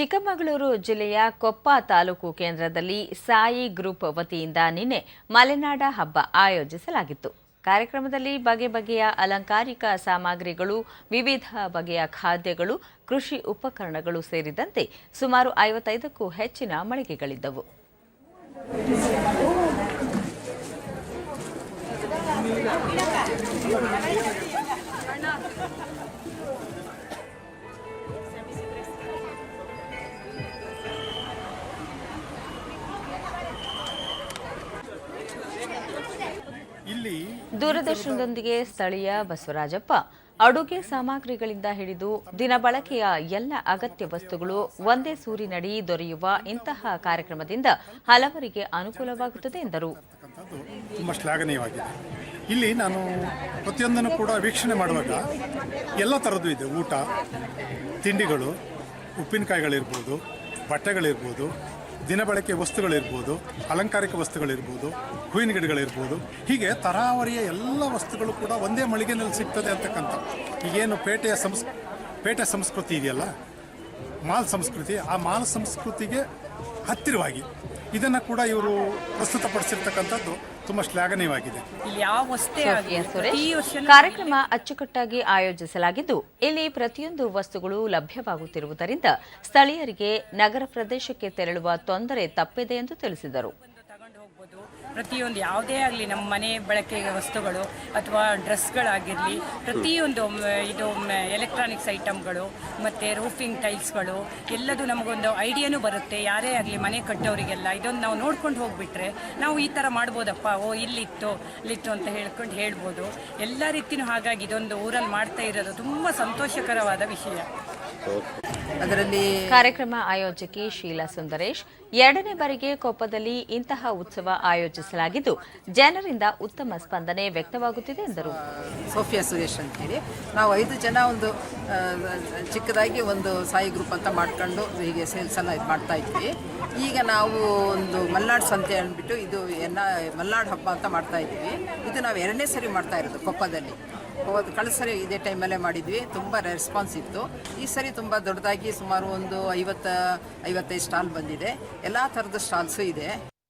ಚಿಕ್ಕಮಗಳೂರು ಜಿಲ್ಲೆಯ ಕೊಪ್ಪ ತಾಲೂಕು ಕೇಂದ್ರದಲ್ಲಿ ಸಾಯಿ ಗ್ರೂಪ್ ವತಿಯಿಂದ ನಿನ್ನೆ ಮಲೆನಾಡ ಹಬ್ಬ ಆಯೋಜಿಸಲಾಗಿತ್ತು. ಕಾರ್ಯಕ್ರಮದಲ್ಲಿ ಬಗೆ ಬಗೆಯ ಅಲಂಕಾರಿಕ ಸಾಮಗ್ರಿಗಳು, ವಿವಿಧ ಬಗೆಯ ಖಾದ್ಯಗಳು, ಕೃಷಿ ಉಪಕರಣಗಳು ಸೇರಿದಂತೆ ಸುಮಾರು ಐವತ್ತೈದಕ್ಕೂ ಹೆಚ್ಚಿನ ಮಳಿಗೆಗಳಿದ್ದವು. ದೂರದರ್ಶನದೊಂದಿಗೆ ಸ್ಥಳೀಯ ಬಸವರಾಜಪ್ಪ ಅಡುಗೆ ಸಾಮಗ್ರಿಗಳಿಂದ ಹಿಡಿದು ದಿನಬಳಕೆಯ ಎಲ್ಲ ಅಗತ್ಯ ವಸ್ತುಗಳು ಒಂದೇ ಸೂರಿನಡಿ ದೊರೆಯುವ ಇಂತಹ ಕಾರ್ಯಕ್ರಮದಿಂದ ಹಲವರಿಗೆ ಅನುಕೂಲವಾಗುತ್ತದೆ ಎಂದರು. ತುಂಬಾ ಶ್ಲಾಘನೀಯವಾಗಿದೆ. ಇಲ್ಲಿ ನಾನು ಪ್ರತಿಯೊಂದನ್ನು ಕೂಡ ವೀಕ್ಷಣೆ ಮಾಡುವಾಗ ಎಲ್ಲ ಥರದ್ದು ಇದೆ. ಊಟ, ತಿಂಡಿಗಳು, ಉಪ್ಪಿನಕಾಯಿಗಳಿರ್ಬೋದು, ಬಟ್ಟೆಗಳಿರ್ಬೋದು ದಿನಬಳಕೆ ವಸ್ತುಗಳಿರ್ಬೋದು, ಅಲಂಕಾರಿಕ ವಸ್ತುಗಳಿರ್ಬೋದು, ಹೂವಿನ ಗಿಡಗಳಿರ್ಬೋದು, ಹೀಗೆ ತರಾವರಿಯ ಎಲ್ಲ ವಸ್ತುಗಳು ಕೂಡ ಒಂದೇ ಮಳಿಗೆನಲ್ಲಿ ಸಿಗ್ತದೆ ಅಂತಕ್ಕಂಥ ಈಗೇನು ಪೇಟೆಯ ಸಂಸ್, ಪೇಟೆ ಸಂಸ್ಕೃತಿ ಇದೆಯಲ್ಲ? ಮಾಲ್ ಸಂಸ್ಕೃತಿ, ಆ ಮಾಲ್ ಸಂಸ್ಕೃತಿಗೆ ಹತ್ತಿರವಾಗಿ. ಇದನ್ನ ಕೂಡ ಇವರು ಪ್ರಸ್ತುತಪಡಿಸಿರ್ತಕ್ಕಂಥದ್ದು ತುಂಬಾ ಶ್ಲಾಘನೀಯವಾಗಿದೆ. ಕಾರ್ಯಕ್ರಮ ಅಚ್ಚುಕಟ್ಟಾಗಿ ಆಯೋಜಿಸಲಾಗಿದ್ದು ಇಲ್ಲಿ ಪ್ರತಿಯೊಂದು ವಸ್ತುಗಳು ಲಭ್ಯವಾಗುತ್ತಿರುವುದರಿಂದ ಸ್ಥಳೀಯರಿಗೆ ನಗರ ಪ್ರದೇಶಕ್ಕೆ ತೆರಳುವ ತೊಂದರೆ ತಪ್ಪಿದೆ ಎಂದು ತಿಳಿಸಿದರು. ಪ್ರತಿಯೊಂದು ಯಾವುದೇ ಆಗಲಿ ನಮ್ಮ ಮನೆ ಬಳಕೆಯ ವಸ್ತುಗಳು ಅಥವಾ ಡ್ರೆಸ್ಗಳಾಗಿರಲಿ, ಪ್ರತಿಯೊಂದು ಇದು ಎಲೆಕ್ಟ್ರಾನಿಕ್ಸ್ ಐಟಮ್ಗಳು ಮತ್ತು ರೂಫಿಂಗ್ ಟೈಲ್ಸ್ಗಳು ಎಲ್ಲದು ನಮಗೊಂದು ಐಡಿಯಾನೂ ಬರುತ್ತೆ. ಯಾರೇ ಆಗಲಿ ಮನೆ ಕಟ್ಟೋರಿಗೆಲ್ಲ ಇದೊಂದು ನಾವು ನೋಡ್ಕೊಂಡು ಹೋಗ್ಬಿಟ್ರೆ ನಾವು ಈ ಥರ ಮಾಡ್ಬೋದಪ್ಪ, ಓ ಇಲ್ಲಿತ್ತು ಇಲ್ಲಿತ್ತು ಅಂತ ಹೇಳ್ಕೊಂಡು ಹೇಳ್ಬೋದು. ಎಲ್ಲ ರೀತಿಯೂ ಹಾಗಾಗಿ ಇದೊಂದು ಊರಲ್ಲಿ ಮಾಡ್ತಾ ಇರೋದು ತುಂಬ ಸಂತೋಷಕರವಾದ ವಿಷಯ. ಅದರಲ್ಲಿ ಕಾರ್ಯಕ್ರಮ ಆಯೋಜಕಿ ಶೀಲಾ ಸುಂದರೇಶ್ ಎರಡನೇ ಬಾರಿಗೆ ಕೊಪ್ಪದಲ್ಲಿ ಇಂತಹ ಉತ್ಸವ ಆಯೋಜಿಸಲಾಗಿದ್ದು ಜನರಿಂದ ಉತ್ತಮ ಸ್ಪಂದನೆ ವ್ಯಕ್ತವಾಗುತ್ತಿದೆ ಎಂದರು. ಸೋಫಿಯಾ ಸುರೇಶ್ ಅಂತೇಳಿ. ನಾವು ಐದು ಜನ ಒಂದು ಚಿಕ್ಕದಾಗಿ ಒಂದು ಸಾಯಿ ಗ್ರೂಪ್ ಅಂತ ಮಾಡ್ಕೊಂಡು ಹೀಗೆ ಸೇಲ್ಸ್ ಎಲ್ಲ ಇದು ಮಾಡ್ತಾ ಇದ್ವಿ. ಈಗ ನಾವು ಒಂದು ಮಲ್ನಾಡ್ ಸಂತೆ ಅಂದ್ಬಿಟ್ಟು ಇದು ಎನ್ನ ಮಲ್ನಾಡ್ ಹಬ್ಬ ಅಂತ ಮಾಡ್ತಾ ಇದ್ವಿ. ಇದು ನಾವು ಎರಡನೇ ಸರಿ ಮಾಡ್ತಾ ಇರೋದು ಕೊಪ್ಪದಲ್ಲಿ. ಹೋದ ಕಳೆದ ಸರಿ ಇದೇ ಟೈಮಲ್ಲೇ ಮಾಡಿದ್ವಿ. ತುಂಬ ರೆಸ್ಪಾನ್ಸ್ ಇತ್ತು. ಈ ಸರಿ ತುಂಬ ದೊಡ್ಡದಾಗಿ ಸುಮಾರು ಒಂದು ಐವತ್ತ, ಐವತ್ತೈದು ಸ್ಟಾಲ್ ಬಂದಿದೆ. ಎಲ್ಲ ಥರದ ಸ್ಟಾಲ್ಸು ಇದೆ.